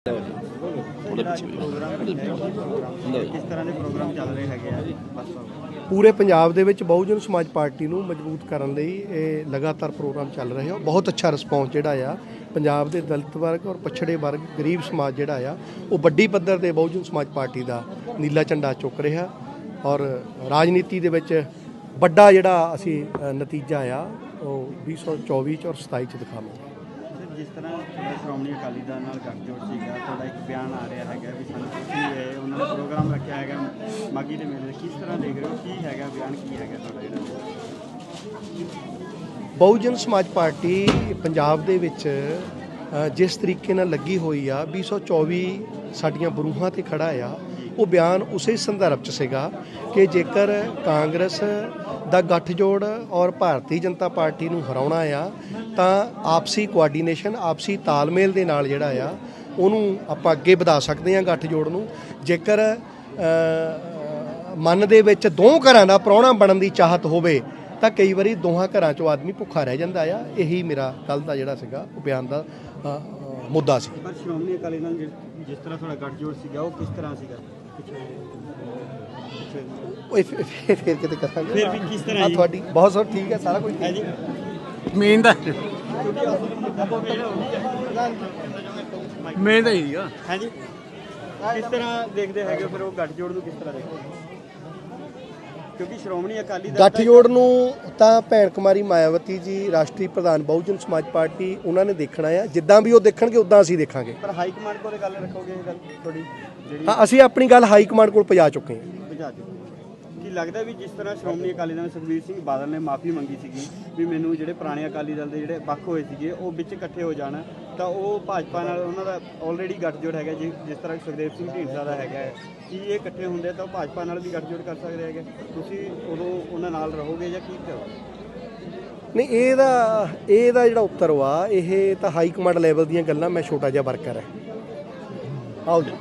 ਕਿਸ ਤਰ੍ਹਾਂ ਦੇ ਪ੍ਰੋਗਰਾਮ ਚੱਲ ਰਹੇ ਹੈਗੇ ਆ ਬਸਪਾ ਪੂਰੇ ਪੰਜਾਬ ਦੇ ਵਿੱਚ ਬਹੁਜਨ ਸਮਾਜ ਪਾਰਟੀ ਨੂੰ ਮਜ਼ਬੂਤ ਕਰਨ ਲਈ ਇਹ ਲਗਾਤਾਰ ਪ੍ਰੋਗਰਾਮ ਚੱਲ ਰਹੇ ਹੋ। ਬਹੁਤ ਅੱਛਾ ਰਿਸਪੌਂਸ ਜਿਹੜਾ ਆ, ਪੰਜਾਬ ਦੇ ਦਲਿਤ ਵਰਗ ਔਰ ਪਛੜੇ ਵਰਗ, ਗਰੀਬ ਸਮਾਜ ਜਿਹੜਾ ਆ, ਉਹ ਵੱਡੀ ਪੱਧਰ ਤੇ ਬਹੁਜਨ ਸਮਾਜ ਪਾਰਟੀ ਦਾ ਨੀਲਾ ਝੰਡਾ ਚੁੱਕ ਰਿਹਾ ਔਰ ਰਾਜਨੀਤੀ ਦੇ ਵਿੱਚ ਵੱਡਾ ਜਿਹੜਾ ਅਸੀਂ ਨਤੀਜਾ ਆ, ਉਹ 2024 ਚ ਔਰ 27 ਚ ਦਿਖਾਵਾਂਗੇ। ਜਿਸ ਤਰ੍ਹਾਂ ਤੁਹਾਡਾ ਸ਼੍ਰੋਮਣੀ ਅਕਾਲੀ ਦਲ ਨਾਲ ਗੱਠਜੋੜ ਸੀਗਾ, ਤੁਹਾਡਾ ਇੱਕ ਬਿਆਨ ਆ ਰਿਹਾ ਹੈਗਾ ਵੀ ਸਾਨੂੰ ਖੁਸ਼ੀ ਹੈ ਉਹਨਾਂ ਨੇ ਪ੍ਰੋਗਰਾਮ ਰੱਖਿਆ ਹੈਗਾ ਮਾਗੀ ਦੇ ਮੇਲੇ ਕਿਸ ਤਰ੍ਹਾਂ ਦੇਖ ਰਹੇ ਹੋ? ਕੀ ਹੈਗਾ ਬਿਆਨ? ਕੀ ਹੈਗਾ ਤੁਹਾਡਾ ਜਿਹੜਾ? ਬਹੁਜਨ ਸਮਾਜ ਪਾਰਟੀ ਪੰਜਾਬ ਦੇ ਵਿੱਚ ਜਿਸ ਤਰੀਕੇ ਨਾਲ ਲੱਗੀ ਹੋਈ ਆ 2024 ਸਾਡੀਆਂ ਬਰੂਹਾਂ ਤੇ ਖੜਾ ਆ ਉਹ ਬਿਆਨ ਉਸੇ ਸੰਦਰਭ ਚ ਸੀਗਾ ਕਿ ਜੇਕਰ ਕਾਂਗਰਸ ਦਾ ਗੱਠਜੋੜ ਔਰ ਭਾਰਤੀ ਜਨਤਾ ਪਾਰਟੀ ਨੂੰ ਹਰਾਉਣਾ ਆ, ਤਾਂ ਆਪਸੀ ਕੋਆਰਡੀਨੇਸ਼ਨ ਆਪਸੀ ਤਾਲਮੇਲ ਦੇ ਨਾਲ ਜਿਹੜਾ ਆ, ਉਹਨੂੰ ਆਪਾਂ ਅੱਗੇ ਵਧਾ ਸਕਦੇ ਹਾਂ ਗੱਠਜੋੜ ਨੂੰ। ਜੇਕਰ ਮਨ ਦੇ ਵਿੱਚ ਦੋ ਘਰਾਂ ਦਾ ਪ੍ਰਾਹੁਣਾ ਬਣਨ ਦੀ ਚਾਹਤ ਹੋਵੇ, ਤਾਂ ਕਈ ਵਾਰੀ ਦੋਹਾਂ ਘਰਾਂ ਚੋਂ ਆਦਮੀ ਭੁੱਖਾ ਰਹਿ ਜਾਂਦਾ ਆ। ਇਹੀ ਮੇਰਾ ਕੱਲ ਦਾ ਜਿਹੜਾ ਸੀਗਾ ਉਹ ਬਿਆਨ ਦਾ ਮੁੱਦਾ ਸੀ। ਪਰ ਸ਼੍ਰੋਮਣੀ ਅਕਾਲੀ ਦਲ ਜਿਸ- ਤਰ੍ਹਾਂ ਤੁਹਾਡਾ ਗੱਠਜੋੜ ਸੀਗਾ ਉਹ ਕਿਸ ਤਰ੍ਹਾਂ ਸੀਗਾ? ਓਏ ਫਿਰ- ਫਿਰ ਫਿਰ ਕਿਤੇ ਕਰਾਂਗੇ? ਫਿਰ ਵੀ ਕਿਸ ਤਰ੍ਹਾਂ ਆ ਜੀ? ਤੁਹਾਡੀ ਬਹੁਤ ਸਭ ਠੀਕ ਹੈ ਸਾਰਾ ਕੁਝ ਹੈ। ਜੀ ਮੇਨ ਦਾ ਮੇਨ ਦਾ ਹੀ ਆ। ਹੈ ਜੀ ਕਿਸ ਤਰ੍ਹਾਂ ਦੇਖਦੇ ਹੈਗੇ ਫਿਰ ਉਹ ਗੱਠਜੋੜ ਨੂੰ ਕਿਸ ਤਰ੍ਹਾਂ ਦੇਖਦੇ? ਕਿਉਂਕਿ ਸ਼੍ਰੋਮਣੀ ਅਕਾਲੀ ਦਲ ਗੱਠਜੋੜ ਨੂੰ ਤਾਂ ਭੈਣ ਕੁਮਾਰੀ ਮਾਇਆਵਤੀ ਜੀ ਰਾਸ਼ਟਰੀ ਪ੍ਰਧਾਨ ਬਹੁਜਨ ਸਮਾਜ ਪਾਰਟੀ ਉਹਨਾਂ ਨੇ ਦੇਖਣਾ ਆ। ਜਿੱਦਾਂ ਵੀ ਉਹ ਦੇਖਣਗੇ ਉਦਾਂ ਅਸੀਂ ਦੇਖਾਂਗੇ। ਪਰ ਹਾਈ ਕਮਾਂਡ ਕੋਲ ਗੱਲ ਰੱਖੋਗੇ ਇਹ ਗੱਲ ਥੋੜੀ ਜਿਹੜੀ ਹਾਂ ਅਸੀਂ ਆਪਣੀ ਗੱਲ ਹਾਈ ਕਮਾਂਡ ਕੋਲ ਪਹੁੰਚਾ ਚੁੱਕੇ ਹਾਂ। ਬੁਝਾ ਦਿਓ ਕੀ ਲੱਗਦਾ ਵੀ ਜਿਸ ਤਰ੍ਹਾਂ ਸ਼੍ਰੋਮਣੀ ਅਕਾਲੀ ਦਲ ਸੁਖਬੀਰ ਸਿੰਘ ਬਾਦਲ ਨੇ ਮਾਫੀ ਮੰਗੀ ਸੀਗੀ ਵੀ ਮੈਨੂੰ ਜਿਹੜੇ ਪੁਰਾਣੇ ਅਕਾਲੀ ਦਲ ਦੇ ਜਿਹੜੇ ਵੱਖ ਹੋਏ ਸੀਗੇ, ਉਹ ਵਿੱਚ ਇਕੱਠੇ ਹੋ ਜਾਣ, ਤਾਂ ਉਹ ਭਾਜਪਾ ਨਾਲ ਉਹਨਾਂ ਦਾ ਆਲਰੇਡੀ ਗੱਠਜੋੜ ਹੈਗਾ, ਜੀ, ਜਿਸ ਤਰ੍ਹਾਂ ਸੁਖਦੇਵ ਸਿੰਘ ਢੀਂਡਸਾ ਦਾ ਹੈਗਾ ਹੈ। ਕੀ ਇਹ ਇਕੱਠੇ ਹੁੰਦੇ ਤਾਂ ਉਹ ਭਾਜਪਾ ਨਾਲ ਵੀ ਗੱਠਜੋੜ ਕਰ ਸਕਦੇ ਹੈਗੇ। ਤੁਸੀਂ ਉਦੋਂ ਉਹਨਾਂ ਨਾਲ ਰਹੋਗੇ ਜਾਂ ਕੀ ਕਰੋਗੇ? ਨਹੀਂ ਇਹਦਾ ਇਹਦਾ ਜਿਹੜਾ ਉੱਤਰ ਵਾ, ਇਹ ਤਾਂ ਹਾਈ ਕਮਾਂਡ ਲੈਵਲ ਦੀਆਂ ਗੱਲਾਂ, ਮੈਂ ਛੋਟਾ ਜਿਹਾ ਵਰਕਰ ਹੈ। ਆਓ ਜੀ।